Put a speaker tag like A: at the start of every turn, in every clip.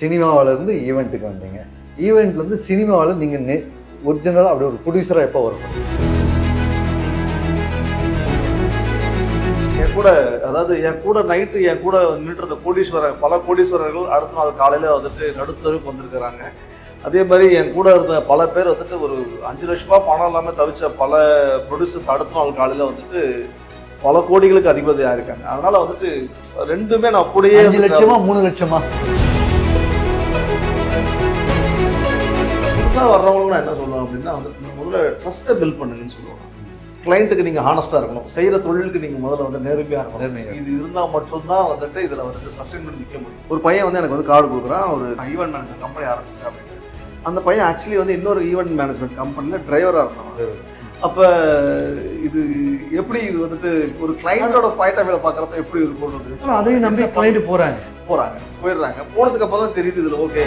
A: சினிமாவிலேருந்து ஈவெண்ட்டுக்கு வந்தீங்க ஈவெண்ட்லேருந்து சினிமாவில் நீங்கள் நெ ஒரிஜினலாக அப்படி ஒரு ப்ரொடியூசராக எப்போ வரும்
B: என் கூட அதாவது என் கூட நைட்டு என் கூட நின்றுருந்த கோடீஸ்வரர் பல கோடீஸ்வரர்கள் அடுத்த நாள் காலையில் வந்துட்டு நடுத்தருக்கு வந்திருக்கிறாங்க அதே மாதிரி என் கூட இருந்த பல பேர் வந்துட்டு ஒரு அஞ்சு லட்ச ரூபா பணம் இல்லாமல் தவிச்ச பல ப்ரொடியூசர்ஸ் அடுத்த நாள் காலையில் வந்துட்டு பல கோடிகளுக்கு அதிபதியாக இருக்காங்க அதனால் வந்துட்டு ரெண்டுமே நான் அப்படியே
A: அஞ்சு லட்சமா மூணு லட்சமா
B: புதுசாக வர்றவங்களும் நான் என்ன சொல்லுவேன் அப்படின்னா வந்து முதல்ல ட்ரஸ்ட்டை பில்ட் பண்ணுங்கன்னு சொல்லுவாங்க கிளைண்ட்டுக்கு நீங்கள் ஹானஸ்ட்டாக இருக்கணும் செய்கிற தொழிலுக்கு நீங்கள் முதல்ல வந்து நேர்மையாக இருக்கணும் இது இருந்தால் மட்டும்தான் வந்துட்டு இதில் வந்துட்டு சஸ்டைன் பண்ணி நிற்க முடியும் ஒரு பையன் வந்து எனக்கு வந்து கார்டு கொடுக்குறான் ஒரு ஈவெண்ட் மேனேஜர் கம்பெனி ஆரம்பிச்சேன் அப்படின்னு அந்த பையன் ஆக்சுவலி வந்து இன்னொரு ஈவெண்ட் மேனேஜ்மெண்ட் கம்பெனியில் டிரைவராக இருந்தான் அப்போ இது எப்படி இது வந்துட்டு ஒரு கிளைண்டோட பாயிண்ட் ஆஃப் பார்க்குறப்ப எப்படி
A: இருக்கும் அதையும் நம்பி கிளைண்ட் போகிறாங்க
B: போகிறாங்க போயிடுறாங்க போனதுக்கு அப்புறம் தான் தெரியுது இதில் ஓகே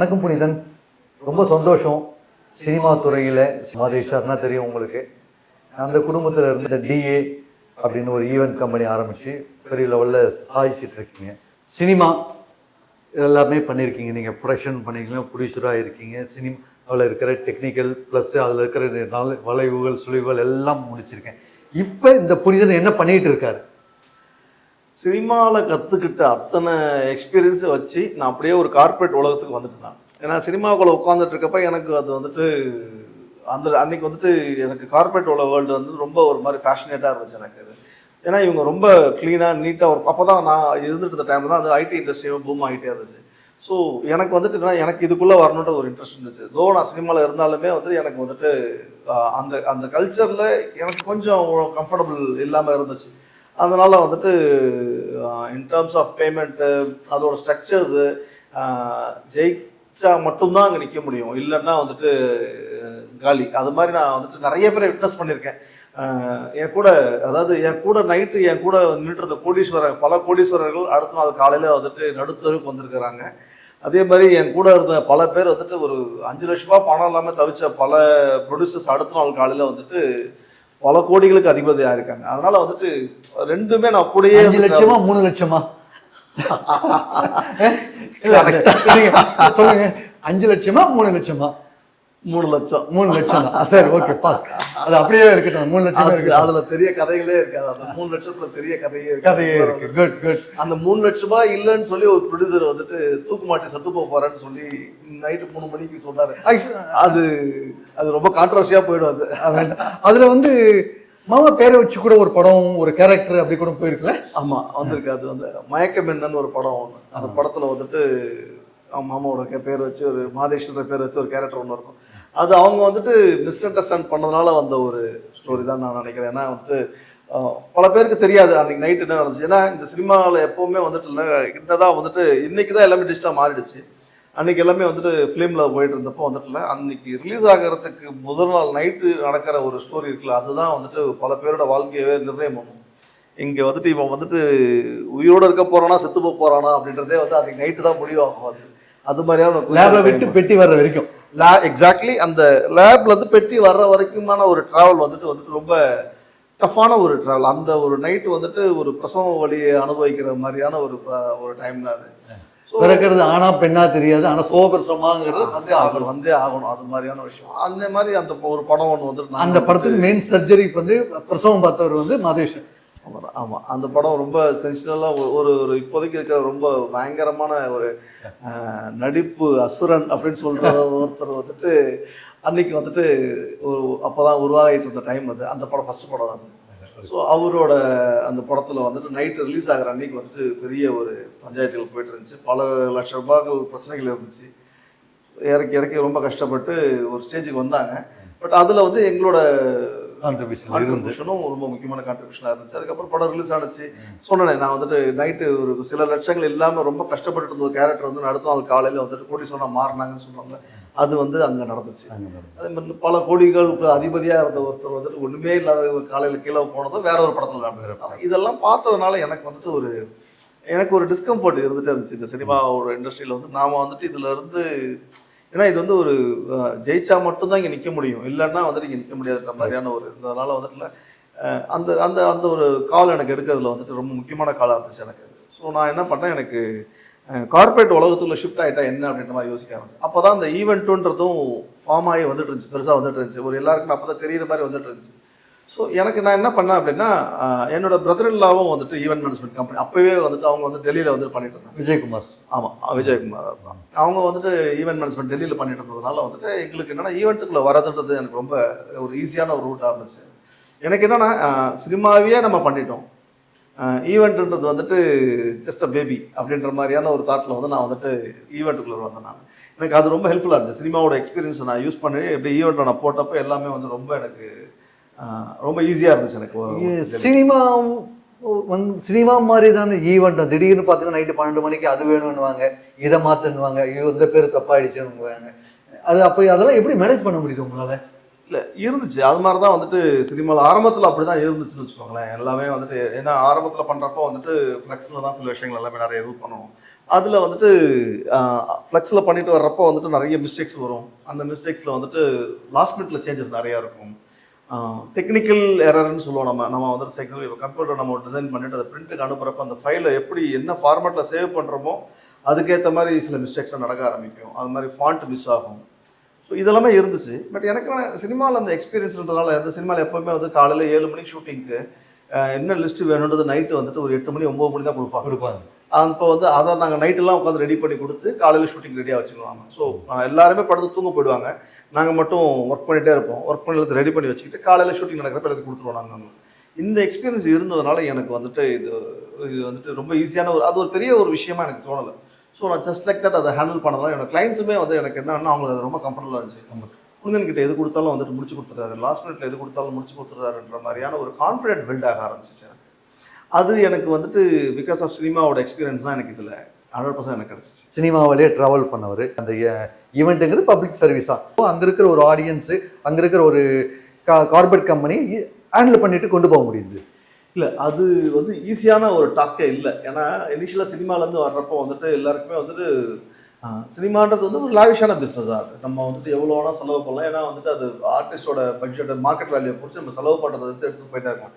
A: வணக்கம் புனிதன் ரொம்ப சந்தோஷம் சினிமா துறையில் மாதேஷ்னா தெரியும் உங்களுக்கு அந்த குடும்பத்தில் இருந்த டிஏ அப்படின்னு ஒரு ஈவெண்ட் கம்பெனி ஆரம்பித்து பெரிய லெவலில் சாதிச்சுட்டு இருக்கீங்க சினிமா எல்லாமே பண்ணியிருக்கீங்க நீங்கள் ப்ரொடக்ஷன் பண்ணியிருக்கீங்க ப்ரொடியூசராக இருக்கீங்க சினிமா இருக்கிற டெக்னிக்கல் ப்ளஸ் அதில் இருக்கிற வளைவுகள் சுழிவுகள் எல்லாம் முடிச்சிருக்கேன் இப்போ இந்த புனிதன் என்ன பண்ணிகிட்டு இருக்காரு
B: சினிமாவில் கற்றுக்கிட்ட அத்தனை எக்ஸ்பீரியன்ஸை வச்சு நான் அப்படியே ஒரு கார்பரேட் உலகத்துக்கு வந்துட்டு நான் ஏன்னா சினிமாவுக்குள்ளே உட்காந்துட்டு இருக்கப்ப எனக்கு அது வந்துட்டு அந்த அன்னைக்கு வந்துட்டு எனக்கு கார்பரேட் உள்ள வேர்ல்டு வந்து ரொம்ப ஒரு மாதிரி ஃபேஷனேட்டாக இருந்துச்சு எனக்கு அது ஏன்னா இவங்க ரொம்ப க்ளீனாக நீட்டாக ஒரு அப்போ தான் நான் இருந்துட்டு இருந்த டைமில் தான் அது ஐடி இண்டஸ்ட்ரியும் பூம் ஆகிட்டே இருந்துச்சு ஸோ எனக்கு வந்துட்டு நான் எனக்கு இதுக்குள்ளே வரணுன்ற ஒரு இன்ட்ரெஸ்ட் இருந்துச்சு தோ நான் சினிமாவில் இருந்தாலுமே வந்துட்டு எனக்கு வந்துட்டு அந்த அந்த கல்ச்சரில் எனக்கு கொஞ்சம் கம்ஃபர்டபுள் இல்லாமல் இருந்துச்சு அதனால் வந்துட்டு இன் டேர்ம்ஸ் ஆஃப் பேமெண்ட்டு அதோட ஸ்ட்ரக்சர்ஸு ஜெயிச்சா மட்டும்தான் அங்கே நிற்க முடியும் இல்லைன்னா வந்துட்டு காலி அது மாதிரி நான் வந்துட்டு நிறைய பேரை விட்னஸ் பண்ணியிருக்கேன் என் கூட அதாவது என் கூட நைட்டு என் கூட நின்றுருந்த கோடீஸ்வரர் பல கோடீஸ்வரர்கள் அடுத்த நாள் காலையில் வந்துட்டு நடுத்தருக்கு வந்திருக்கிறாங்க அதே மாதிரி என் கூட இருந்த பல பேர் வந்துட்டு ஒரு அஞ்சு லட்ச ரூபா பணம் இல்லாமல் தவிச்ச பல ப்ரொடியூசர்ஸ் அடுத்த நாள் காலையில் வந்துட்டு பல கோடிகளுக்கு அதிபதியாக இருக்காங்க அதனால வந்துட்டு ரெண்டுமே நான் கூடயே
A: அஞ்சு லட்சமா மூணு லட்சமா சொல்லுங்க அஞ்சு லட்சமா மூணு லட்சமா மூணு லட்சம் மூணு லட்சம் சரி ஓகே அது அப்படியே இருக்கட்டும் மூணு லட்சம்
B: இருக்கு அதுல பெரிய கதைகளே இருக்காது அந்த மூணு லட்சத்துல பெரிய கதையே
A: கதையே இருக்கு குட் குட்
B: அந்த மூணு லட்ச ரூபாய் இல்லைன்னு சொல்லி ஒரு ப்ரொடியூசர் வந்துட்டு தூக்கு மாட்டி செத்து போக போறேன்னு சொல்லி நைட்டு மூணு மணிக்கு சொன்னாரு அது அது ரொம்ப கான்ட்ரவர்சியா போயிடும்
A: அது அதுல வந்து மாமா பேரை வச்சு கூட ஒரு படம் ஒரு கேரக்டர் அப்படி கூட போயிருக்குல்ல
B: ஆமா வந்திருக்காது அந்த மயக்கம் என்னன்னு ஒரு படம் ஒன்று அந்த படத்துல வந்துட்டு மாமாவோட பேர் வச்சு ஒரு மாதேஸ்வரர் பேர் வச்சு ஒரு கேரக்டர் ஒன்று இருக்கும் அது அவங்க வந்துட்டு மிஸ் அண்டர்ஸ்டாண்ட் பண்ணதுனால வந்த ஒரு ஸ்டோரி தான் நான் நினைக்கிறேன் ஏன்னா வந்துட்டு பல பேருக்கு தெரியாது அன்றைக்கி நைட் என்ன நடந்துச்சு ஏன்னா இந்த சினிமாவில் எப்போவுமே வந்துட்டு கிட்டதான் வந்துட்டு இன்றைக்கி தான் எல்லாமே டிஜிட்டாக மாறிடுச்சு அன்றைக்கி எல்லாமே வந்துட்டு ஃபிலிமில் போயிட்டு இருந்தப்போ இல்லை அன்றைக்கி ரிலீஸ் ஆகிறதுக்கு முதல் நாள் நைட்டு நடக்கிற ஒரு ஸ்டோரி இருக்குல்ல அதுதான் வந்துட்டு பல பேரோட வாழ்க்கையவே நிர்ணயம் பண்ணும் இங்கே வந்துட்டு இவன் வந்துட்டு உயிரோடு இருக்க போகிறானா செத்து போக போகிறானா அப்படின்றதே வந்து அன்றைக்கி நைட்டு தான் முடிவாகும் அது அது மாதிரியான
A: விட்டு பெட்டி வர்ற வரைக்கும்
B: லே எக்ஸாக்ட்லி அந்த லேப்லேருந்து பெட்டி வர்ற வரைக்குமான ஒரு ட்ராவல் வந்துட்டு வந்துட்டு ரொம்ப டஃப்பான ஒரு ட்ராவல் அந்த ஒரு நைட்டு வந்துட்டு ஒரு பிரசவ வழியை அனுபவிக்கிற மாதிரியான ஒரு ஒரு டைம் தான்
A: அது பிறக்கிறது ஆனா பெண்ணா தெரியாது ஆனா சோபிரசமாங்கிறது வந்து ஆகணும் வந்தே ஆகணும் அது மாதிரியான விஷயம் அந்த மாதிரி அந்த ஒரு படம் ஒன்று வந்துட்டு அந்த படத்துக்கு மெயின் சர்ஜரிக்கு வந்து பிரசவம் பார்த்தவர் வந்து மாதேஷன்
B: அவ்வளோதான் ஆமாம் அந்த படம் ரொம்ப சென்சிட்டலாக ஒரு ஒரு இப்போதைக்கு இருக்கிற ரொம்ப பயங்கரமான ஒரு நடிப்பு அசுரன் அப்படின்னு சொல்கிற ஒருத்தர் வந்துட்டு அன்னைக்கு வந்துட்டு ஒரு அப்போ தான் உருவாகிட்டு இருந்த டைம் அது அந்த படம் ஃபஸ்ட் படம் அது ஸோ அவரோட அந்த படத்தில் வந்துட்டு நைட்டு ரிலீஸ் ஆகிற அன்னைக்கு வந்துட்டு பெரிய ஒரு பஞ்சாயத்துகள் போயிட்டு இருந்துச்சு பல லட்ச ரூபாய்கள் பிரச்சனைகள் இருந்துச்சு இறக்கி இறக்கி ரொம்ப கஷ்டப்பட்டு ஒரு ஸ்டேஜுக்கு வந்தாங்க பட் அதில் வந்து எங்களோட கான்ட்ரிபியூஷன் கான்ட்ரிபியூஷனும் ரொம்ப முக்கியமான கான்ட்ரிபியூஷனாக இருந்துச்சு அதுக்கப்புறம் படம் ரிலீஸ் ஆனிச்சு சொன்னேன் நான் வந்துட்டு நைட்டு ஒரு சில லட்சங்கள் இல்லாமல் ரொம்ப கஷ்டப்பட்டு இருந்த கேரக்டர் வந்து அடுத்த நாள் காலையில் வந்துட்டு கோடி கோடீஸ்வரனாக மாறினாங்கன்னு சொன்னாங்க அது வந்து அங்கே நடந்துச்சு அதே மாதிரி பல கோடிகளுக்கு அதிபதியாக இருந்த ஒருத்தர் வந்துட்டு ஒன்றுமே இல்லாத காலையில் கீழே போனதும் வேற ஒரு படத்தில் நடந்துருக்காங்க இதெல்லாம் பார்த்ததுனால எனக்கு வந்துட்டு ஒரு எனக்கு ஒரு டிஸ்கம்ஃபர்ட் இருந்துகிட்டே இருந்துச்சு இந்த சினிமாவோட இண்டஸ்ட்ரியில் வந்து நாம் வந்துட்டு இதில் இருந்து ஏன்னா இது வந்து ஒரு ஜெயிச்சா மட்டும்தான் இங்கே நிற்க முடியும் இல்லைன்னா வந்துட்டு இங்கே நிற்க முடியாதுன்ற மாதிரியான ஒரு இதனால் வந்துட்டு அந்த அந்த அந்த ஒரு கால் எனக்கு எடுக்கிறதுல வந்துட்டு ரொம்ப முக்கியமான காலாக இருந்துச்சு எனக்கு ஸோ நான் என்ன பண்ணேன் எனக்கு கார்பரேட் உலகத்தில் ஷிஃப்ட் ஆகிட்டா என்ன அப்படின்ற மாதிரி யோசிக்க ஆரம்பிச்சு அப்போ தான் அந்த ஈவெண்ட்டுன்றதும் ஃபார்ம் ஆகி வந்துட்டு இருந்துச்சு பெருசாக வந்துட்டு இருந்துச்சு ஒரு எல்லாருக்குமே அப்போ தான் தெரியிற மாதிரி வந்துட்டு இருந்துச்சு ஸோ எனக்கு நான் என்ன பண்ணேன் அப்படின்னா என்னோட பிரதர் இல்லாவும் வந்துட்டு ஈவெண்ட் மேனேஜ்மெண்ட் கம்பெனி அப்போவே வந்துட்டு அவங்க வந்து டெல்லியில் வந்துட்டு பண்ணிட்டு
A: இருந்தாங்க விஜயகுமார்
B: ஆமாம் விஜயகுமார் அவங்க வந்துட்டு ஈவெண்ட் மேனேஜ்மெண்ட் டெல்லியில் பண்ணிட்டு இருந்ததுனால வந்துட்டு எங்களுக்கு என்னென்னா ஈவெண்ட்டுக்குள்ளே வரதுன்றது எனக்கு ரொம்ப ஒரு ஈஸியான ஒரு ரூட்டாக இருந்துச்சு எனக்கு என்னென்னா சினிமாவே நம்ம பண்ணிட்டோம் ஈவெண்ட்டுன்றது வந்துட்டு ஜஸ்ட் அ பேபி அப்படின்ற மாதிரியான ஒரு தாட்டில் வந்து நான் வந்துட்டு ஈவெண்ட்டுக்குள்ளே வந்தேன் நான் எனக்கு அது ரொம்ப ஹெல்ப்ஃபுல்லாக இருந்துச்சு சினிமாவோட எக்ஸ்பீரியன்ஸ் நான் யூஸ் பண்ணி எப்படி ஈவெண்ட்டை நான் போட்டப்போ எல்லாமே வந்து ரொம்ப எனக்கு ரொம்ப ஈஸியாக இருந்துச்சு
A: எனக்கு சினிமா வந் சினிமா மாதிரி தானே ஈவெண்ட் தான் திடீர்னு பார்த்தீங்கன்னா நைட்டு பன்னெண்டு மணிக்கு அது வேணும்னுவாங்க இதை மாற்றுன்னுவாங்க ஐயோ இந்த பேர் தப்பாயிடுச்சுன்னுவாங்க அது அப்போ அதெல்லாம் எப்படி மேனேஜ் பண்ண முடியுது உங்களால்
B: இல்லை இருந்துச்சு அது மாதிரி தான் வந்துட்டு சினிமாவில் ஆரம்பத்தில் அப்படி தான் இருந்துச்சுன்னு வச்சுக்கோங்களேன் எல்லாமே வந்துட்டு ஏன்னா ஆரம்பத்தில் பண்ணுறப்போ வந்துட்டு ஃப்ளெக்ஸில் தான் சில விஷயங்கள் எல்லாமே நிறைய இது பண்ணுவோம் அதில் வந்துட்டு ஃப்ளெக்ஸில் பண்ணிட்டு வர்றப்போ வந்துட்டு நிறைய மிஸ்டேக்ஸ் வரும் அந்த மிஸ்டேக்ஸில் வந்துட்டு லாஸ்ட் மினிட்ல சேஞ்சஸ் நிறையா இருக்கும் டெக்னிக்கல் எரர்னு சொல்லுவோம் நம்ம நம்ம வந்து டெக்னிக்கல் கம்ப்யூட்டர் நம்ம டிசைன் பண்ணிட்டு அதை பிரிண்ட்டுக்கு அனுப்புறப்ப அந்த ஃபைலை எப்படி என்ன ஃபார்மேட்டில் சேவ் பண்ணுறோமோ அதுக்கேற்ற மாதிரி சில மிஸ்டேக்ஸ்லாம் நடக்க ஆரம்பிக்கும் அது மாதிரி ஃபாண்ட் மிஸ் ஆகும் ஸோ இதெல்லாமே இருந்துச்சு பட் எனக்கு சினிமாவில் அந்த எக்ஸ்பீரியன்ஸ்ன்றதுனால அந்த சினிமாவில் எப்போவுமே வந்து காலையில் ஏழு மணிக்கு ஷூட்டிங்க்கு என்ன லிஸ்ட்டு வேணுன்றது நைட்டு வந்துட்டு ஒரு எட்டு மணி ஒம்பது மணி தான் கொடுப்பாங்க கொடுப்பாங்க அப்போ வந்து அதை நாங்கள் நைட்டெல்லாம் உட்காந்து ரெடி பண்ணி கொடுத்து காலையில் ஷூட்டிங் ரெடியாக வச்சுக்கலாம் ஸோ எல்லாருமே படுத்து தூங்க போயிடுவாங்க நாங்கள் மட்டும் ஒர்க் பண்ணிகிட்டே இருப்போம் ஒர்க் பண்ணி ரெடி பண்ணி வச்சுக்கிட்டு காலையில் ஷூட்டிங் நடக்கிறப்ப எடுத்து கொடுத்துருவோம் நாங்கள் இந்த எக்ஸ்பீரியன்ஸ் இருந்ததுனால எனக்கு வந்துட்டு இது இது வந்துட்டு ரொம்ப ஈஸியான ஒரு அது ஒரு பெரிய ஒரு விஷயமா எனக்கு தோணலை ஸோ நான் ஜஸ்ட் லைக் தட் அதை ஹேண்டில் பண்ணலாம் எனக்கு கிளைண்ட்ஸுமே வந்து எனக்கு என்னன்னா அவங்களுக்கு அது ரொம்ப கம்ஃபர்டபுளாக இருந்துச்சு குழந்தைங்கிட்ட எது கொடுத்தாலும் வந்துட்டு முடிச்சு கொடுத்துறாரு லாஸ்ட் மினிட்ல எது கொடுத்தாலும் முடிச்சு கொடுத்துறாருன்ற மாதிரியான ஒரு கான்ஃபிடென்ட் பில்ட் ஆக ஆரம்பிச்சிச்சு எனக்கு அது எனக்கு வந்துட்டு பிகாஸ் ஆஃப் சினிமாவோட எக்ஸ்பீரியன்ஸ் தான் எனக்கு இதில் ஹண்ட்ரட் பர்சன்ட் எனக்கு கிடச்சிச்சு
A: சினிமாவிலே ட்ராவல் பண்ணவர் அந்த ஈவெண்ட்டுங்கிறது பப்ளிக் சர்வீஸாக அங்கே இருக்கிற ஒரு ஆடியன்ஸு அங்கே இருக்கிற ஒரு கா கார்பரேட் கம்பெனி ஹேண்டில் பண்ணிட்டு கொண்டு போக முடியுது
B: இல்லை அது வந்து ஈஸியான ஒரு டாக்கே இல்லை ஏன்னா இனிஷியலாக சினிமாலேருந்து வர்றப்போ வந்துட்டு எல்லாருக்குமே வந்துட்டு சினிமான்றது வந்து ஒரு லாவிஷான பிஸ்னஸாக இருக்குது நம்ம வந்துட்டு எவ்வளோ வேணால் செலவு பண்ணலாம் ஏன்னா வந்துட்டு அது ஆர்டிஸ்டோட பட்ஜெட் மார்க்கெட் வேல்யூ பிடிச்சி நம்ம செலவு வந்து எடுத்து போயிட்டே இருக்கலாம்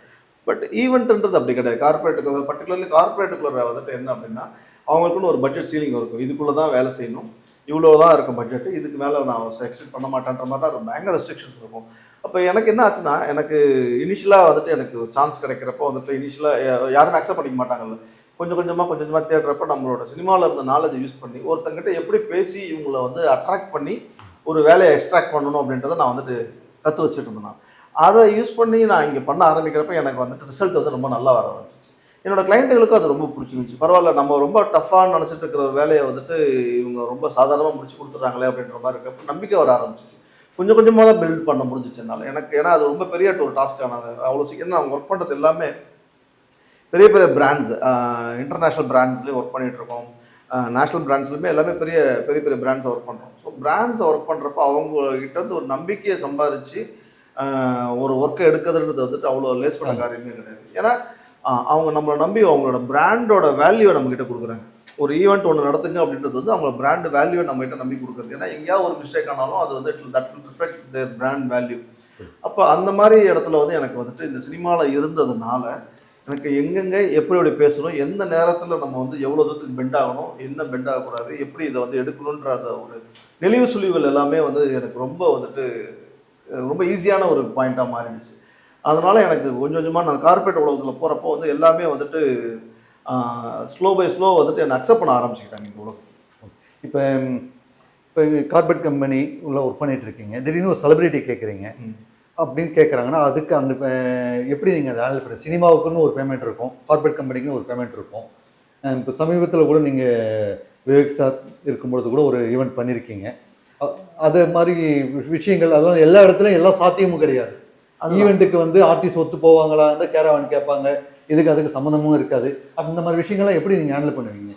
B: பட் ஈவெண்ட்டுன்றது அப்படி கிடையாது கார்பரேட்டுக்கு பர்டிகுலர்லி கார்பரேட்டுக்குள்ள வந்துட்டு என்ன அப்படின்னா அவங்களுக்குன்னு ஒரு பட்ஜெட் சீலிங் இருக்கும் இதுக்குள்ளே தான் வேலை செய்யணும் இவ்வளோ தான் இருக்கும் பட்ஜெட்டு இதுக்கு மேலே நான் எக்ஸ்டெண்ட் பண்ண மாட்டேன்ற மாதிரி தான் பயங்கர ரெஸ்ட்ரிக்ஷன்ஸ் இருக்கும் அப்போ எனக்கு என்ன ஆச்சுன்னா எனக்கு இனிஷியலாக வந்துட்டு எனக்கு சான்ஸ் கிடைக்கிறப்போ வந்துட்டு இனிஷியலாக யாரும் அக்செப்ட் பண்ணிக்க மாட்டாங்கல்ல கொஞ்சம் கொஞ்சமாக கொஞ்சம் கொஞ்சமாக தேடுறப்ப நம்மளோட சினிமாவில் இருந்த நாலேஜ் யூஸ் பண்ணி ஒருத்தங்கிட்ட எப்படி பேசி இவங்கள வந்து அட்ராக்ட் பண்ணி ஒரு வேலையை எக்ஸ்ட்ராக்ட் பண்ணணும் அப்படின்றத நான் வந்துட்டு கற்று வச்சுட்டு இருந்தேன் அதை யூஸ் பண்ணி நான் இங்கே பண்ண ஆரம்பிக்கிறப்ப எனக்கு வந்துட்டு ரிசல்ட் வந்து ரொம்ப நல்லா வர வந்துச்சு என்னோட கிளைண்ட்டுகளுக்கும் அது ரொம்ப பிடிச்சிருந்துச்சு பரவாயில்ல நம்ம ரொம்ப டஃப்பாக நினச்சிட்டு இருக்கிற ஒரு வேலையை வந்துட்டு இவங்க ரொம்ப சாதாரணமாக முடிச்சு கொடுத்துட்றாங்களே அப்படின்ற மாதிரி இருக்கப்போ நம்பிக்கை வர ஆரம்பிச்சிச்சு கொஞ்சம் கொஞ்சமாக தான் பில்ட் பண்ண முடிஞ்சிச்சுனால எனக்கு ஏன்னா அது ரொம்ப பெரிய ஒரு டாஸ்க்காக நாங்கள் அவ்வளோ சீக்கிரம் நான் ஒர்க் பண்ணுறது எல்லாமே பெரிய பெரிய பிராண்ட்ஸ் இன்டர்நேஷ்னல் பிராண்ட்ஸ்லேயும் ஒர்க் பண்ணிகிட்ருக்கோம் நேஷ்னல் பிராண்ட்ஸ்லையுமே எல்லாமே பெரிய பெரிய பெரிய பிராண்ட்ஸை ஒர்க் பண்ணுறோம் ஸோ பிராண்ட்ஸை ஒர்க் பண்ணுறப்ப வந்து ஒரு நம்பிக்கையை சம்பாதிச்சு ஒரு ஒர்க்கை எடுக்கிறதுன்றது வந்துட்டு அவ்வளோ லேஸ் பண்ண காரியமே கிடையாது ஏன்னா அவங்க நம்மளை நம்பி அவங்களோட பிராண்டோட வேல்யூவை நம்மக்கிட்ட கொடுக்குறாங்க ஒரு ஈவெண்ட் ஒன்று நடத்துங்க அப்படின்றது வந்து அவங்களோட பிராண்ட் வேல்யூவை நம்மகிட்ட நம்பி கொடுக்குறது ஏன்னா எங்கேயாவது ஒரு மிஸ்டேக் ஆனாலும் அது வந்து it that will reflect their brand value அப்போ அந்த மாதிரி இடத்துல வந்து எனக்கு வந்துட்டு இந்த சினிமாவில் இருந்ததுனால எனக்கு எங்கெங்கே எப்படி எப்படி பேசணும் எந்த நேரத்தில் நம்ம வந்து எவ்வளோ தூரத்துக்கு பெண்ட் ஆகணும் என்ன பெண்ட் ஆகக்கூடாது எப்படி இதை வந்து எடுக்கணுன்ற அந்த ஒரு நெளிவு சுழிவுகள் எல்லாமே வந்து எனக்கு ரொம்ப வந்துட்டு ரொம்ப ஈஸியான ஒரு பாயிண்ட்டாக மாறிடுச்சு அதனால் எனக்கு கொஞ்சம் கொஞ்சமாக நான் கார்பரேட் உலகத்தில் போகிறப்போ வந்து எல்லாமே வந்துட்டு ஸ்லோ பை ஸ்லோ வந்துட்டு என்னை அக்செப்ட் பண்ண ஆரம்பிச்சுக்கிட்டாங்க
A: இந்த உலகம் இப்போ இப்போ கார்பரேட் கம்பெனி உள்ள ஒர்க் பண்ணிகிட்டு இருக்கீங்க திடீர்னு ஒரு செலிபிரிட்டி கேட்குறீங்க அப்படின்னு கேட்குறாங்கன்னா அதுக்கு அந்த எப்படி நீங்கள் அதை ஹேண்டில் சினிமாவுக்குன்னு ஒரு பேமெண்ட் இருக்கும் கார்பரேட் கம்பெனிக்குன்னு ஒரு பேமெண்ட் இருக்கும் இப்போ சமீபத்தில் கூட நீங்கள் விவேக் சார் இருக்கும்பொழுது கூட ஒரு ஈவெண்ட் பண்ணியிருக்கீங்க அது மாதிரி விஷயங்கள் அதெல்லாம் எல்லா இடத்துலையும் எல்லா சாத்தியமும் கிடையாது ஈவெண்ட்டுக்கு வந்து ஆர்டிஸ்ட் ஒத்து போவாங்களா இருந்தால் கேரவான் கேட்பாங்க இதுக்கு அதுக்கு சம்மந்தமும் இருக்காது அப்போ இந்த மாதிரி விஷயங்கள்லாம் எப்படி நீங்கள் ஹேண்டில்
B: பண்ணுவீங்க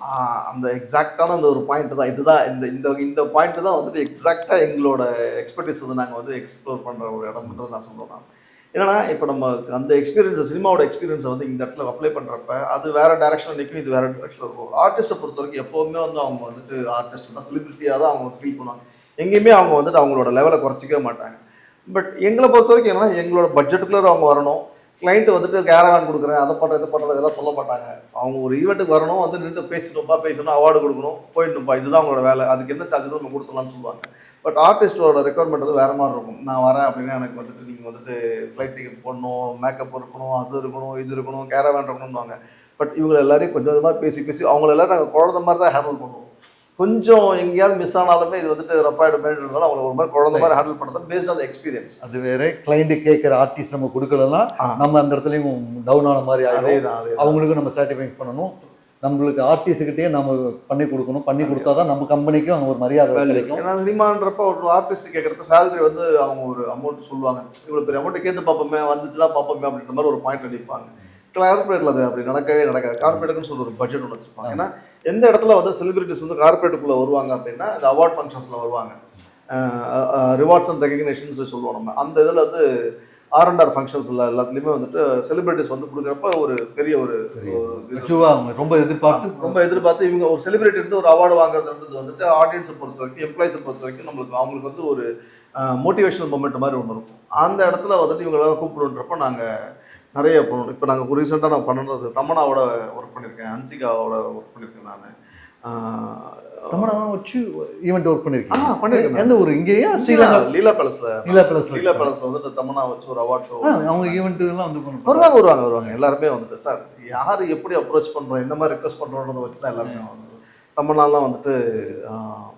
B: அந்த எக்ஸாக்டான அந்த ஒரு பாயிண்ட் தான் இதுதான் இந்த இந்த இந்த பாயிண்ட் தான் வந்துட்டு எக்ஸாக்டாக எங்களோட எக்ஸ்பர்டீஸ் வந்து நாங்கள் வந்து எக்ஸ்ப்ளோர் பண்ணுற ஒரு இடம்ன்றது நான் சொல்கிறேன் என்னன்னா இப்போ நம்ம அந்த எக்ஸ்பீரியன்ஸ் சினிமாவோட எக்ஸ்பீரியன்ஸை வந்து இந்த இடத்துல அப்ளை பண்ணுறப்ப அது வேறு டேரக்ஷனில் நிற்கும் இது வேறு டேரக்ஷனில் இருக்கும் ஆர்டிஸ்ட்டை பொறுத்த வரைக்கும் எப்போவுமே வந்து அவங்க வந்துட்டு ஆர்டிஸ்ட் தான் செலிபிரிட்டியாக தான் அவங்க ஃபீல் பண்ணுவாங்க எங்கேயுமே அவங்க வந்துட்டு அவங்களோட லெவலை குறைச்சிக்கவே மாட்டாங்க பட் எங்களை பொறுத்த வரைக்கும் என்னன்னா எங்களோட பட்ஜெட்டுக்குள்ளே அவங்க வரணும் கிளைண்ட் வந்துட்டு கேரவான் கொடுக்குறேன் அதை பண்ணுற இதை பண்ணுறது இதெல்லாம் சொல்ல மாட்டாங்க அவங்க ஒரு ஈவெண்ட்டுக்கு வரணும் வந்து நின்று பேசிட்டுப்பா பேசணும் அவார்டு கொடுக்கணும் போயிட்டுப்பா இதுதான் அவங்களோட வேலை அதுக்கு என்ன சார்ஜஸ் நம்ம கொடுத்துலாம்னு சொல்லுவாங்க பட் ஆர்டிஸ்டோட ரெக்குவயர்மெண்ட் வந்து வேறு மாதிரி இருக்கும் நான் வரேன் அப்படின்னா எனக்கு வந்துட்டு நீங்கள் வந்துட்டு ஃப்ளைட் டிக்கெட் போடணும் மேக்கப் இருக்கணும் அது இருக்கணும் இது இருக்கணும் கேரவான் இருக்கணும்வாங்க பட் இவங்க எல்லாரையும் கொஞ்சம் கொஞ்சமாக பேசி பேசி அவங்கள நாங்கள் குழந்த மாதிரி தான் ஹேண்டில் பண்ணுவோம் கொஞ்சம் எங்கேயாவது மிஸ் ஆனாலுமே இது வந்துட்டு ரப்பா எடுப்பேன் அவங்களுக்கு ஒரு மாதிரி குழந்தை மாதிரி ஹேண்டில் பண்ணுறது பேஸ்ட் ஆன் எக்ஸ்பீரியன்ஸ்
A: அது வேற கிளைண்ட்டு கேட்குற ஆர்டிஸ்ட் நம்ம கொடுக்கலன்னா நம்ம அந்த இடத்துலையும் டவுன் ஆன மாதிரி ஆகிடும் அவங்களுக்கும் நம்ம சாட்டிஃபை பண்ணணும் நம்மளுக்கு ஆர்டிஸ்ட்கிட்டே நம்ம பண்ணி கொடுக்கணும் பண்ணி கொடுத்தா தான் நம்ம கம்பெனிக்கும் அவங்க ஒரு மரியாதை கிடைக்கும்
B: ஏன்னா சினிமான்றப்ப ஒரு ஆர்டிஸ்ட் கேட்குறப்ப சேலரி வந்து அவங்க ஒரு அமௌண்ட் சொல்லுவாங்க இவ்வளோ பெரிய அமௌண்ட்டை கேட்டு பார்ப்போமே வந்துச்சுன்னா பார்ப்போமே அப்படின்ற மாதிரி ஒரு பாயிண்ட் அடிப்பாங்க கார்பரேட்டில் அது அப்படி நடக்கவே நடக்காது கார்பரேட்டுக்குன்னு சொல்லி ஒரு பட்ஜெட் ஒன்று வச்சுருப்பாங்க ஏன்னா எந்த இடத்துல வந்து செலிபிரிட்டிஸ் வந்து கார்பரேட்டுக்குள்ளே வருவாங்க அப்படின்னா இந்த அவார்ட் ஃபங்க்ஷன்ஸில் வருவாங்க ரிவார்ட்ஸ் அண்ட் ரெகக்னேஷன்ஸ் சொல்லுவோம் நம்ம அந்த இதில் வந்து ஆர் அண்ட் ஆர் ஃபங்க்ஷன்ஸில் எல்லாத்துலேயுமே வந்துட்டு செலிபிரிட்டிஸ் வந்து கொடுக்குறப்ப ஒரு பெரிய ஒரு
A: ரொம்ப எதிர்பார்த்து
B: ரொம்ப எதிர்பார்த்து இவங்க ஒரு செலிபிரிட்டி இருந்து ஒரு அவார்டு வாங்குறதுன்றது வந்துட்டு ஆடியன்ஸை பொறுத்த வரைக்கும் எம்ப்ளாயிஸை பொறுத்த வரைக்கும் நம்மளுக்கு அவங்களுக்கு வந்து ஒரு மோட்டிவேஷனல் மூமெண்ட் மாதிரி ஒன்று இருக்கும் அந்த இடத்துல வந்துட்டு இவங்களெல்லாம் கூப்பிடுன்றப்ப நாங்கள் நிறைய பண்ணணும் இப்போ நாங்கள் ரீசெண்டாக நான் பண்ணுறது தமனாவோட ஒர்க் பண்ணியிருக்கேன் ஹன்சிகாவோட ஒர்க் பண்ணியிருக்கேன்
A: நான் தமனாவை வச்சு ஈவெண்ட் ஒர்க் பண்ணியிருக்கேன் ஆ பண்ணியிருக்கேன் எந்த ஊர் இங்கேயே
B: ஸ்ரீலங்கா லீலா பேலஸில் லீலா பேலஸ் லீலா பேலஸில் வந்துட்டு தமனா வச்சு ஒரு அவார்ட்
A: ஷோ அவங்க ஈவெண்ட்டுலாம்
B: வந்து பண்ணுவோம் வருவாங்க வருவாங்க வருவாங்க எல்லாருமே வந்துட்டு சார் யார் எப்படி அப்ரோச் பண்ணுறோம் என்ன மாதிரி ரெக்வஸ்ட் பண்ணுறோன்றதை வச்சு தான் எல்லாருமே வந்து தமனாலாம் வந்துட்டு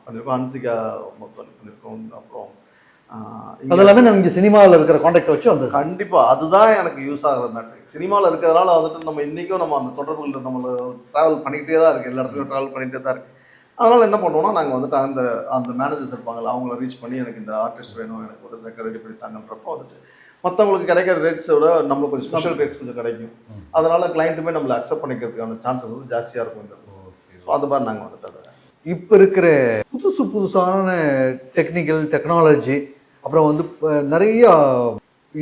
B: பண்ணியிருக்கோம் ஹன்சிகா பண்ணியிருக்கோம்
A: அப்புறம் அதெல்லாமே நான் இங்கே சினிமாவில் இருக்கிற காண்டாக்ட் வச்சு வந்து
B: கண்டிப்பாக அதுதான் எனக்கு யூஸ் ஆகிற மேட்ரு சினிமாவில் இருக்கிறதுனால வந்துட்டு நம்ம இன்றைக்கும் நம்ம அந்த தொடர்புகள் நம்ம ட்ராவல் பண்ணிகிட்டே தான் இருக்குது எல்லா இடத்துலையும் ட்ராவல் பண்ணிகிட்டே தான் இருக்குது அதனால் என்ன பண்ணுவோம்னா நாங்கள் வந்துட்டு அந்த அந்த மேனேஜர்ஸ் இருப்பாங்கள்ல அவங்கள ரீச் பண்ணி எனக்கு இந்த ஆர்டிஸ்ட் வேணும் எனக்கு ஒரு ரெக்கர் ரெடி பண்ணித்தாங்கன்றப்போ வந்துட்டு மற்றவங்களுக்கு கிடைக்கிற ரேட்ஸை விட நம்மளுக்கு கொஞ்சம் ஸ்பெஷல் ரேட்ஸ் கொஞ்சம் கிடைக்கும் அதனால் கிளைண்ட்டுமே நம்மளை அக்செப்ட் பண்ணிக்கிறதுக்கான சான்சஸ் வந்து ஜாஸ்தியாக இருக்கும் இந்த ஸோ அது மாதிரி நாங்கள் வந்துட்டு
A: அதை இப்போ இருக்கிற புதுசு புதுசான டெக்னிக்கல் டெக்னாலஜி அப்புறம் வந்து நிறைய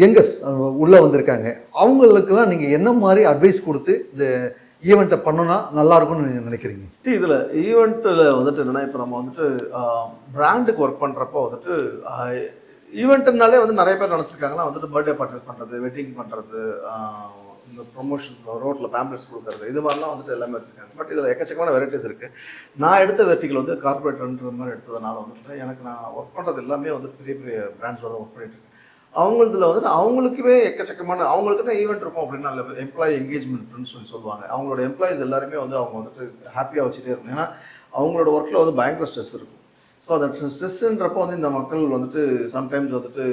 A: யங்கஸ் உள்ளே வந்திருக்காங்க அவங்களுக்கெல்லாம் நீங்கள் என்ன மாதிரி அட்வைஸ் கொடுத்து இந்த ஈவெண்ட்டை பண்ணோன்னா இருக்கும்னு நீங்கள்
B: நினைக்கிறீங்க இதில் ஈவெண்ட்டில் வந்துட்டு என்னென்னா இப்போ நம்ம வந்துட்டு பிராண்டுக்கு ஒர்க் பண்ணுறப்போ வந்துட்டு ஈவெண்ட்டுனாலே வந்து நிறைய பேர் நினச்சிருக்காங்கன்னா வந்துட்டு பர்த்டே பார்ட்டி பண்ணுறது வெட்டிங் பண்ணுறது இந்த ப்ரொமோஷன்ஸ் ரோட்டில் பேம்ப்ளெட்ஸ் கொடுக்குறது இது மாதிரிலாம் வந்துட்டு எல்லாமே வச்சுருக்காங்க பட் இதில் எக்கச்சக்கமான வெரைட்டிஸ் இருக்குது நான் எடுத்த வெர்டிகள் வந்து கார்பரேட்ன்ற மாதிரி எடுத்ததுனால வந்துட்டு எனக்கு நான் ஒர்க் பண்ணுறது எல்லாமே வந்து பெரிய பெரிய பிராண்ட்ஸோட தான் ஒர்க் பண்ணிட்டு அவங்களதுல வந்துட்டு அவங்களுக்குமே எக்கச்சக்கமான அவங்களுக்குன்னு ஈவெண்ட் இருக்கும் அப்படின்னா எம்ப்ளாயி என்கேஜ்மெண்ட்னு சொல்லி சொல்லுவாங்க அவங்களோட எம்ப்ளாயிஸ் எல்லாருமே வந்து அவங்க வந்துட்டு ஹாப்பியாக வச்சுட்டே இருக்கும் ஏன்னா அவங்களோட ஒர்க்கில் வந்து பயங்கர ஸ்ட்ரெஸ் இருக்கும் ஸோ அந்த ஸ்ட்ரெஸ்ஸுன்றப்போ வந்து இந்த மக்கள் வந்துட்டு சம்டைம்ஸ் வந்துட்டு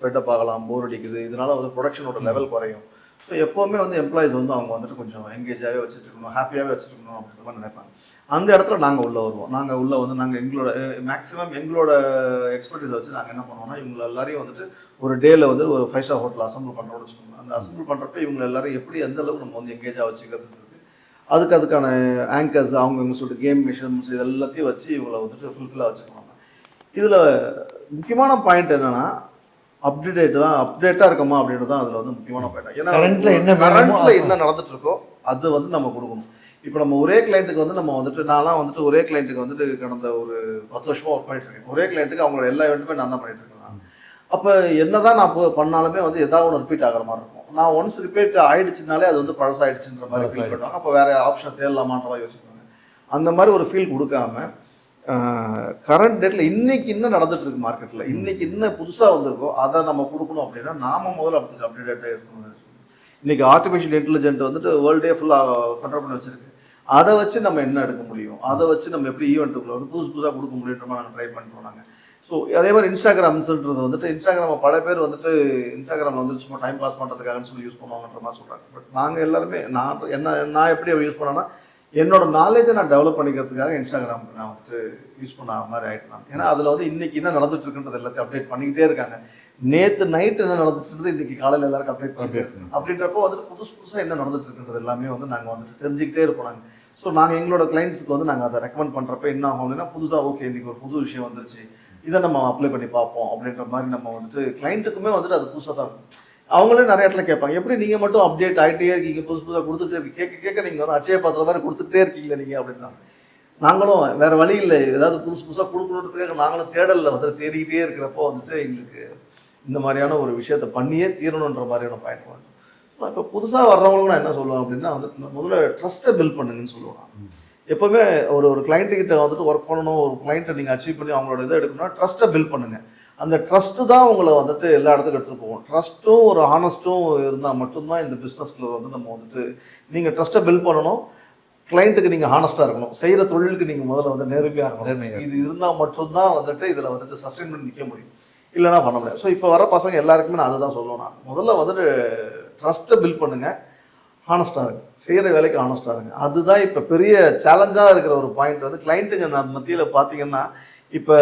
B: ஃபெட்டப் ஆகலாம் போர் அடிக்குது இதனால் வந்து ப்ரொடக்ஷனோட லெவல் குறையும் ஸோ எப்போவுமே வந்து எம்ப்ளாயிஸ் வந்து அவங்க வந்துட்டு கொஞ்சம் எங்கேஜாகவே வச்சுட்டு இருக்கணும் ஹாப்பியாகவே வச்சுட்டு இருக்கணும் அப்படின்ற மாதிரி நினைப்பாங்க அந்த இடத்துல நாங்கள் உள்ளே வருவோம் நாங்கள் உள்ளே வந்து நாங்கள் எங்களோட மேக்ஸிமம் எங்களோட எக்ஸ்பர்டீஸை வச்சு நாங்கள் என்ன பண்ணுவோம்னா இவங்க எல்லாரையும் வந்துட்டு ஒரு டேயில் வந்து ஒரு ஃபைவ் ஸ்டார் ஹோட்டல் அசம்பிள் பண்ணுறோம்னு வச்சுக்கோங்க அந்த அசம்பிள் பண்ணுறப்ப இவங்க எல்லாரும் எப்படி எந்த அளவுக்கு நம்ம வந்து எங்கேஜாக வச்சுக்கிறது அதுக்கு அதுக்கான ஆங்கர்ஸ் அவங்க இவங்க சொல்லிட்டு கேம் மிஷின்ஸ் இது எல்லாத்தையும் வச்சு இவங்களை வந்துட்டு ஃபுல்ஃபில்லாக வச்சுக்கணும் இதில் முக்கியமான பாயிண்ட் என்னென்னா அப்டேட் தான் அப்டேட்டாக இருக்கமா அப்படின்றது தான் அதில் வந்து முக்கியமான பாயிண்ட்
A: ஏன்னா என்ன
B: கரண்ட்ல என்ன நடந்துட்டு இருக்கோ அது வந்து நம்ம கொடுக்கணும் இப்போ நம்ம ஒரே கிளைண்ட்டுக்கு வந்து நம்ம வந்துட்டு நான்லாம் வந்துட்டு ஒரே கிளைண்ட்டுக்கு வந்துட்டு கடந்த ஒரு பத்து வருஷமா ஒர்க் பண்ணிட்டு இருக்கேன் ஒரே கிளைண்ட்டுக்கு அவங்களோட எல்லா இவெண்ட்டுமே நான் தான் பண்ணிட்டு இருக்கேன் அப்போ என்ன தான் நான் பண்ணாலுமே வந்து ஏதாவது ஒன்று ரிப்பீட் ஆகிற மாதிரி இருக்கும் நான் ஒன்ஸ் ரிப்பீட் ஆயிடுச்சுனாலே அது வந்து பழசாயிடுச்சுன்ற மாதிரி ஃபீல் பண்ணுவாங்க அப்போ வேற ஆப்ஷன் தேடலாமான்ற மாதிரி அந்த மாதிரி ஒரு ஃபீல் கொடுக்காம கரண்ட் டேட்டில் இன்னைக்கு என்ன நடந்துட்டு இருக்கு மார்க்கெட்டில் இன்னைக்கு என்ன புதுசாக வந்திருக்கோ அதை நம்ம கொடுக்கணும் அப்படின்னா நாம முதல்ல அப்படி அப்டேட் இருக்கணும் இன்னைக்கு ஆர்டிஃபிஷியல் இன்டெலிஜென்ட் வந்துட்டு வேர்ல்டே ஃபுல்லாக கண்ட்ரோல் பண்ணி வச்சிருக்கு அதை வச்சு நம்ம என்ன எடுக்க முடியும் அதை வச்சு நம்ம எப்படி ஈவெண்ட்டுக்குள்ள வந்து புதுசு புதுசாக கொடுக்க முடியுன்றமா நாங்கள் ட்ரை பண்ணிட்டு நாங்கள் ஸோ அதே மாதிரி இன்ஸ்டாகிராம்ஸ்ன்றது வந்துட்டு இன்ஸ்டாகிராம் பல பேர் வந்துட்டு இன்ஸ்டாகிராமில் வந்து சும்மா டைம் பாஸ் பண்ணுறதுக்காகன்னு சொல்லி யூஸ் பண்ணுவாங்கன்ற மாதிரி சொல்கிறாங்க பட் நாங்கள் எல்லாருமே நான் என்ன நான் எப்படி யூஸ் பண்ணேன்னா என்னோட நாலேஜை நான் டெவலப் பண்ணிக்கிறதுக்காக இன்ஸ்டாகிராம் நான் வந்துட்டு யூஸ் பண்ண மாதிரி ஆகிட்டு நான் ஏன்னா அதில் வந்து இன்றைக்கி என்ன நடந்துட்டு இருக்குன்றது எல்லாத்தையும் அப்டேட் பண்ணிக்கிட்டே இருக்காங்க நேற்று நைட்டு என்ன நடந்துச்சுன்றது இன்றைக்கி காலையில் எல்லாருக்கும் அப்டேட் பண்ணிட்டு அப்படின்றப்போ வந்துட்டு புதுசு புதுசாக என்ன நடந்துட்டுருக்குன்றது எல்லாமே வந்து நாங்கள் வந்துட்டு தெரிஞ்சுக்கிட்டே இருப்போம் நாங்கள் ஸோ நாங்கள் எங்களோட கிளைண்ட்ஸுக்கு வந்து நாங்கள் அதை ரெக்கமெண்ட் பண்ணுறப்ப என்ன ஆகும் அப்படின்னா புதுசாக ஓகே இன்றைக்கி ஒரு புது விஷயம் வந்துருச்சு இதை நம்ம அப்ளை பண்ணி பார்ப்போம் அப்படின்ற மாதிரி நம்ம வந்துட்டு கிளைண்ட்டுக்குமே வந்துட்டு அது புதுசாக தான் இருக்கும் அவங்களே நிறைய இடத்துல கேட்பாங்க எப்படி நீங்கள் மட்டும் அப்டேட் ஆகிட்டே இருக்கீங்க புதுசு புதுசாக கொடுத்துட்டே இருக்கீங்க கேட்க கேட்க நீங்கள் வந்து அச்சய பாத்திரம் மாதிரி கொடுத்துட்டே இருக்கீங்க நீங்கள் அப்படின்னா நாங்களும் வேறு வழி இல்லை ஏதாவது புதுசு புதுசாக கொடுக்கணுன்றதுக்காக நாங்களும் தேடலில் வந்து தேடிக்கிட்டே இருக்கிறப்போ வந்துட்டு எங்களுக்கு இந்த மாதிரியான ஒரு விஷயத்த பண்ணியே தீரணுன்ற மாதிரியான பாயிண்ட் வந்து இப்போ புதுசாக வர்றவங்களும் நான் என்ன சொல்லுவேன் அப்படின்னா வந்து முதல்ல ட்ரஸ்ட்டை பில்ட் பண்ணுங்கன்னு சொல்லுவோம் எப்போவுமே ஒரு ஒரு கிளைண்ட்டுக்கிட்ட வந்துட்டு ஒர்க் பண்ணணும் ஒரு கிளைண்ட்டை நீங்கள் அச்சீவ் பண்ணி அவங்களோட இதை எடுக்கணும்னா ட்ரஸ்ட்டை பில்ட் பண்ணுங்கள் அந்த ட்ரஸ்ட்டு தான் உங்களை வந்துட்டு எல்லா இடத்துக்கும் எடுத்துகிட்டு போகும் ட்ரஸ்ட்டும் ஒரு ஆனஸ்ட்டும் இருந்தால் மட்டும்தான் இந்த பிஸ்னஸ்குள்ளே வந்து நம்ம வந்துட்டு நீங்கள் ட்ரஸ்ட்டை பில்ட் பண்ணணும் கிளைண்ட்டுக்கு நீங்கள் ஹானஸ்ட்டாக இருக்கணும் செய்கிற தொழிலுக்கு நீங்கள் முதல்ல வந்து நேர்மையாக இருக்கணும் இது இருந்தால் மட்டும்தான் வந்துட்டு இதில் வந்துட்டு சஸ்டைன் பண்ணி நிற்க முடியும் இல்லைனா பண்ண முடியாது ஸோ இப்போ வர பசங்க எல்லாருக்குமே நான் அதை தான் சொல்லுவேன் நான் முதல்ல வந்துட்டு ட்ரஸ்ட்டை பில்ட் பண்ணுங்கள் ஹானஸ்டாக இருங்க செய்கிற வேலைக்கு ஹானஸ்டாக இருங்க அதுதான் இப்போ பெரிய சேலஞ்சாக இருக்கிற ஒரு பாயிண்ட் வந்து கிளைண்ட்டுங்க மத்தியில் பார்த்தீங்கன்னா இப்போ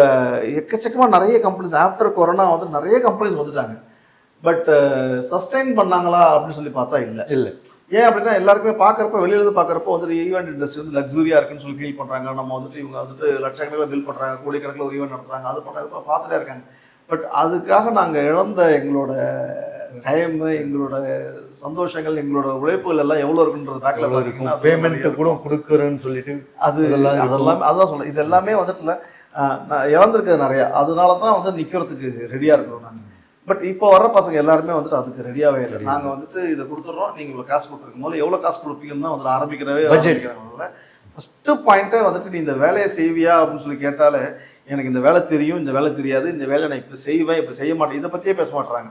B: எக்கச்சக்கமாக நிறைய கம்பெனிஸ் ஆஃப்டர் கொரோனா வந்து நிறைய கம்பெனிஸ் வந்துட்டாங்க பட் சஸ்டைன் பண்ணாங்களா அப்படின்னு சொல்லி பார்த்தா இல்லை இல்லை ஏன் அப்படின்னா எல்லாருக்குமே பார்க்குறப்ப வெளியிலேருந்து பார்க்குறப்ப வந்துட்டு ஈவெண்ட் இண்டஸ்ட்ரி வந்து லக்ஸுரியாக இருக்குன்னு சொல்லி ஃபீல் பண்ணுறாங்க நம்ம வந்துட்டு இவங்க வந்துட்டு லட்சக்கணக்கில் பில் பண்ணுறாங்க கோடிக்கணக்கில் ஒரு ஈவெண்ட் நடத்துகிறாங்க அது பண்ணுறது பார்த்துட்டே இருக்காங்க பட் அதுக்காக நாங்கள் இழந்த எங்களோட டைமு எங்களோட சந்தோஷங்கள் எங்களோட உழைப்புகள் எல்லாம் எவ்வளோ இருக்குன்றது பேக்கில்
A: பேமெண்ட் கூட கொடுக்குறேன்னு சொல்லிட்டு
B: அது அதெல்லாம் அதான் சொல்கிறேன் இது எல்லாமே வந்துட்டு இழந்திருக்கிறது நிறையா அதனால தான் வந்து நிற்கிறதுக்கு ரெடியாக இருக்கிறோம் நாங்கள் பட் இப்போ வர்ற பசங்க எல்லாருமே வந்துட்டு அதுக்கு ரெடியாகவே இல்லை நாங்கள் வந்துட்டு இதை கொடுத்துட்றோம் நீங்கள் இவ்வளோ காசு கொடுத்துருக்கும் போது எவ்வளோ காசு கொடுப்பீங்கன்னு வந்து வந்துட்டு ஆரம்பிக்கிறவே ஆரம்பிக்கிறாங்க ஃபஸ்ட்டு பாயிண்ட்டே வந்துட்டு நீ இந்த வேலையை செய்வியா அப்படின்னு சொல்லி கேட்டாலே எனக்கு இந்த வேலை தெரியும் இந்த வேலை தெரியாது இந்த வேலை நான் இப்போ செய்வேன் இப்போ செய்ய மாட்டேன் இதை பற்றியே பேச மாட்டுறாங்க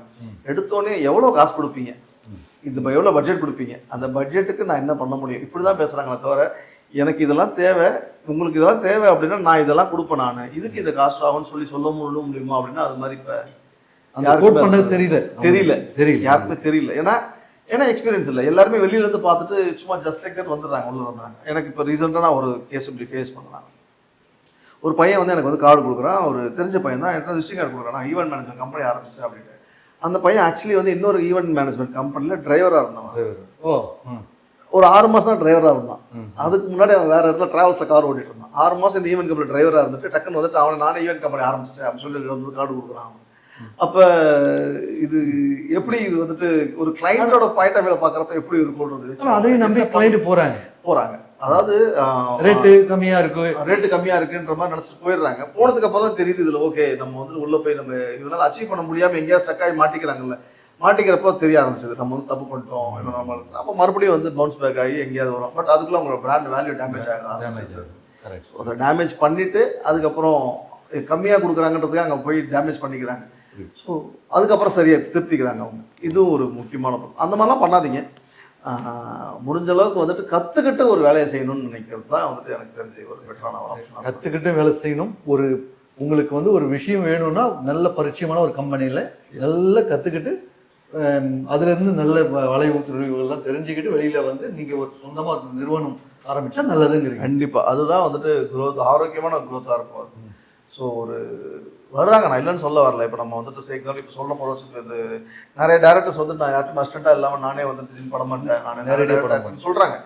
B: எடுத்தோடனே எவ்வளோ காசு கொடுப்பீங்க இந்த எவ்வளோ பட்ஜெட் கொடுப்பீங்க அந்த பட்ஜெட்டுக்கு நான் என்ன பண்ண முடியும் இப்படி தான் பேசுகிறாங்களே தவிர எனக்கு இதெல்லாம் தேவை உங்களுக்கு இதெல்லாம் தேவை அப்படின்னா நான் இதெல்லாம் கொடுப்பேன் நான் இதுக்கு இந்த காஸ்ட் ஆகும்னு சொல்லி சொல்ல முடியுமா அப்படின்னா அது மாதிரி இப்போ
A: யாருக்கும் தெரியல தெரியல
B: தெரியல யாருக்குமே தெரியல ஏன்னா ஏன்னா எக்ஸ்பீரியன்ஸ் இல்லை எல்லாருமே வெளியில இருந்து பார்த்துட்டு சும்மா ஜஸ்ட் லைக் தட் வந்துடுறாங்க உள்ள வந்தாங்க எனக்கு இப்போ ரீசெண்டாக நான் ஒரு கேஸ் இப்படி ஃபேஸ் பண்ணலாம் ஒரு பையன் வந்து எனக்கு வந்து கார்டு கொடுக்குறான் ஒரு தெரிஞ்ச பையன் தான் எனக்கு விசிட்டிங் கார்டு கொடுக்குறான் ஈவெண்ட் மேனேஜ்மெண்ட் கம்பெனி ஆரம்பிச்சு அப்படின்ட்டு அந்த பையன் ஆக்சுவலி வந்து இன்னொரு ஈவெண்ட் மேனேஜ்மெண்ட் கம்பெனியில் டிரைவராக
A: இருந்தவன் ஓ
B: ஒரு ஆறு மாதம் தான் டிரைவராக இருந்தான் அதுக்கு முன்னாடி அவன் வேறு இடத்துல ட்ராவல்ஸில் கார் ஓட்டிட்டு இருந்தான் ஆறு மாதம் இந்த ஈவென்ட் கம்பெனி டிரைவராக இருந்துட்டு டக்குன்னு வந்துட்டு அவனை நானே ஈவென்ட் கம்பெனி ஆரம்பிச்சிட்டேன் அப்படின்னு சொல்லி வந்து கார்டு கொடுக்குறான் அப்போ இது எப்படி இது வந்துட்டு ஒரு கிளைண்டோட பாயிண்ட் ஆஃப் வியூவில் பார்க்குறப்ப எப்படி இருக்கும்ன்றது
A: அதையும் நம்பி கிளைண்ட் போகிறாங்க போகிறாங்க அதாவது ரேட்டு கம்மியாக இருக்கு
B: ரேட்டு கம்மியாக இருக்குன்ற மாதிரி நினச்சிட்டு போயிடுறாங்க போனதுக்கு அப்புறம் தான் தெரியுது இதில் ஓகே நம்ம வந்துட்டு உள்ளே போய் நம்ம இதனால அச்சீவ் பண்ண முடியாமல் எங்கேயாவது ஸ்டக் ஆகி மாட்டிக்கிறாங்கல்ல மாட்டிக்கிறப்போ தெரிய ஆரம்பிச்சது நம்ம வந்து தப்பு பண்ணிட்டோம் இல்லை நம்ம அப்போ மறுபடியும் வந்து பவுன்ஸ் பேக் ஆகி எங்கேயாவது வரும் பட் அதுக்குள்ளே உங்களோட பிராண்ட் வேல்யூ டேமேஜ்
A: ஆக ஆரம்பிச்சது
B: அதை டேமேஜ் பண்ணிவிட்டு அதுக்கப்புறம் கம்மியாக கொடுக்குறாங்கன்றதுக்கு அங்கே போய் டேமேஜ் பண்ணிக்கிறாங்க ஸோ அதுக்கப்புறம் சரியாக திருப்திக்கிறாங்க அவங்க இதுவும் ஒரு முக்கியமான அந்த மாதிரிலாம் பண்ணாதீங்க
A: முடிஞ்ச அளவுக்கு வந்துட்டு கற்றுக்கிட்டு ஒரு வேலையை செய்யணும்னு நினைக்கிறது தான் வந்துட்டு எனக்கு தெரிஞ்சு ஒரு பெட்டரான கற்றுக்கிட்டு வேலை செய்யணும் ஒரு உங்களுக்கு வந்து ஒரு விஷயம் வேணும்னா நல்ல பரிச்சயமான ஒரு கம்பெனியில் நல்லா கற்றுக்கிட்டு அதுலேருந்து நல்ல வளைவு துறைவுகள்லாம் தெரிஞ்சுக்கிட்டு வெளியில் வந்து நீங்கள் ஒரு சொந்தமாக நிறுவனம் ஆரம்பித்தா நல்லதுங்கிறீங்க
B: கண்டிப்பாக அதுதான் வந்துட்டு குரோத் ஆரோக்கியமான குரோத்தாக இருக்கும் அது ஸோ ஒரு வருவாங்க நான் இல்லைன்னு சொல்ல வரல இப்போ நம்ம வந்துட்டு சே எக்ஸாம்பிள் இப்போ சொல்ல போகிறோம் இது நிறைய டேரக்டர்ஸ் வந்து நான் யாருக்கும் அசிஸ்டண்ட்டாக இல்லாமல் நானே வந்துட்டு திடீர்னு படம் பண்ணேன் நான் நேரடியாக படம் சொல்கிறாங்க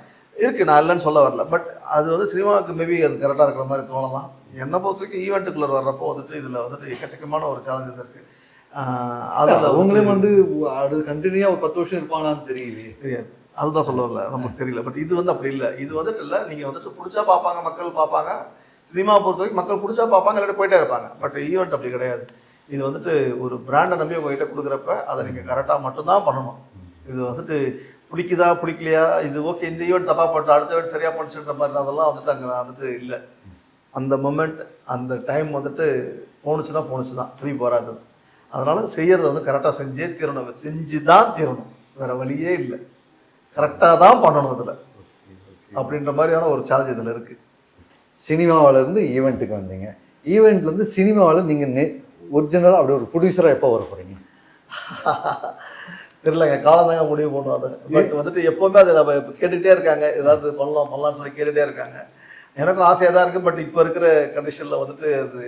B: இருக்குது நான் இல்லைன்னு சொல்ல வரல பட் அது வந்து சினிமாவுக்கு மேபி அது கரெக்டாக இருக்கிற மாதிரி தோணலாம் என்னை பொறுத்த வரைக்கும் ஈவெண்ட்டுக்குள்ளே வர்றப்போ வந்துட்டு இதில் வந்துட்டு எக்கச்சக்கமான ஒரு சேலஞ்சஸ்
A: இருக்குது அதில் அவங்களே வந்து அது கண்டினியூவாக ஒரு பத்து வருஷம் இருப்பாங்களான்னு தெரியலையே தெரியாது அதுதான் சொல்ல வரல நமக்கு தெரியல பட் இது வந்து அப்படி இல்லை இது வந்துட்டு இல்லை நீங்கள் வந்துட்டு பிடிச்சா பார்ப்பாங்க மக்கள் பார்ப்பாங்க சினிமா பொறுத்த வரைக்கும் மக்கள் பிடிச்சா பார்ப்பாங்க இல்லாட்டி போயிட்டே இருப்பாங்க பட் ஈவெண்ட் அப்படி கிடையாது இது வந்துட்டு ஒரு பிராண்டை நம்பி உங்ககிட்ட கொடுக்குறப்ப அதை நீங்கள் கரெக்டாக மட்டும்தான் பண்ணணும் இது வந்துட்டு பிடிக்குதா பிடிக்கலையா இது ஓகே இந்த ஈவெண்ட் தப்பாக போட்டு அடுத்த ஈவெண்ட் சரியாக பண்ணுச்சுன்ற மாதிரி அதெல்லாம் வந்துட்டு அங்கே வந்துட்டு இல்லை அந்த மொமெண்ட் அந்த டைம் வந்துட்டு போணுச்சு தான் போணுச்சு தான் ஃப்ரீ வராது அதனால் செய்கிறத வந்து கரெக்டாக செஞ்சே தீரணும் செஞ்சு தான் தீரணும் வேறு வழியே இல்லை கரெக்டாக தான் பண்ணணும் அதில் அப்படின்ற மாதிரியான ஒரு சேலஞ்ச் இதில் இருக்குது சினிமாவிலேருந்து ஈவெண்ட்டுக்கு வந்தீங்க ஈவெண்ட்லேருந்து சினிமாவில் நீங்கள் நெ ஒரிஜினலாக அப்படி ஒரு ப்ரொடியூசராக எப்போ வர போகிறீங்க
B: தெரியலங்க காலம் தாங்க முடிவு பண்ணுவோம் அதை பட் வந்துட்டு எப்போவுமே அதை நம்ம கேட்டுகிட்டே இருக்காங்க ஏதாவது பண்ணலாம் பண்ணலாம்னு சொல்லி கேட்டுகிட்டே இருக்காங்க எனக்கும் ஆசையாக தான் இருக்குது பட் இப்போ இருக்கிற கண்டிஷனில் வந்துட்டு அது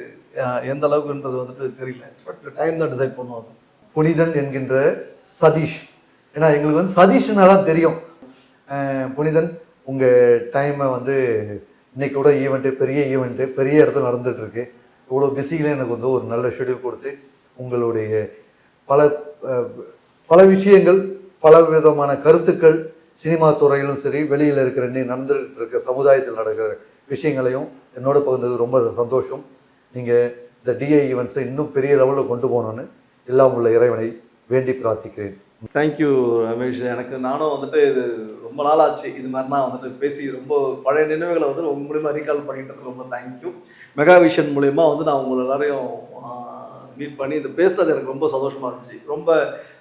B: எந்த அளவுக்குன்றது வந்துட்டு தெரியல பட் டைம் தான் டிசைட்
A: பண்ணுவாங்க புனிதன் என்கின்ற சதீஷ் ஏன்னா எங்களுக்கு வந்து சதீஷ்னா தான் தெரியும் புனிதன் உங்கள் டைமை வந்து இன்றைக்கி கூட ஈவெண்ட்டு பெரிய ஈவெண்ட்டு பெரிய இடத்துல நடந்துகிட்ருக்கு இவ்வளோ பிஸிகளே எனக்கு வந்து ஒரு நல்ல ஷெடியூல் கொடுத்து உங்களுடைய பல பல விஷயங்கள் பல விதமான கருத்துக்கள் சினிமா துறையிலும் சரி வெளியில் இருக்கிற நடந்துகிட்டு இருக்க சமுதாயத்தில் நடக்கிற விஷயங்களையும் என்னோட பகிர்ந்தது ரொம்ப சந்தோஷம் நீங்கள் இந்த டிஐ ஈவெண்ட்ஸை இன்னும் பெரிய லெவலில் கொண்டு போகணுன்னு எல்லாம் உள்ள இறைவனை வேண்டி பிரார்த்திக்கிறேன்
B: தேங்க்யூ ரமேஷ் எனக்கு நானும் வந்துட்டு இது ரொம்ப நாள் ஆச்சு இது மாதிரிலாம் வந்துட்டு பேசி ரொம்ப பழைய நினைவுகளை வந்து உங்க மூலியமாக ரீகால் பண்ணிட்டு ரொம்ப தேங்க்யூ மெகா விஷன் மூலயமா வந்து நான் உங்களை எல்லாரையும் மீட் பண்ணி இது பேசுறது எனக்கு ரொம்ப சந்தோஷமாக இருந்துச்சு ரொம்ப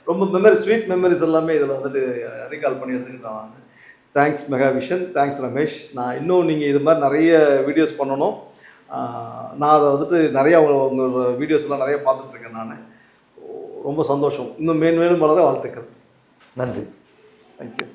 B: ரொம்ப மெமரி ஸ்வீட் மெமரிஸ் எல்லாமே இதில் வந்துட்டு ரீகால் பண்ணி எடுத்துக்கிட்டேன் தேங்க்ஸ் மெகாவிஷன் தேங்க்ஸ் ரமேஷ் நான் இன்னும் நீங்கள் இது மாதிரி நிறைய வீடியோஸ் பண்ணணும் நான் அதை வந்துட்டு நிறையா உங்கள் வீடியோஸ்லாம் நிறைய பார்த்துட்ருக்கேன் நான் ரொம்ப சந்தோஷம் இன்னும் மேன் மேலும் வளர வாழ்த்துக்கள் நன்றி தேங்க்யூ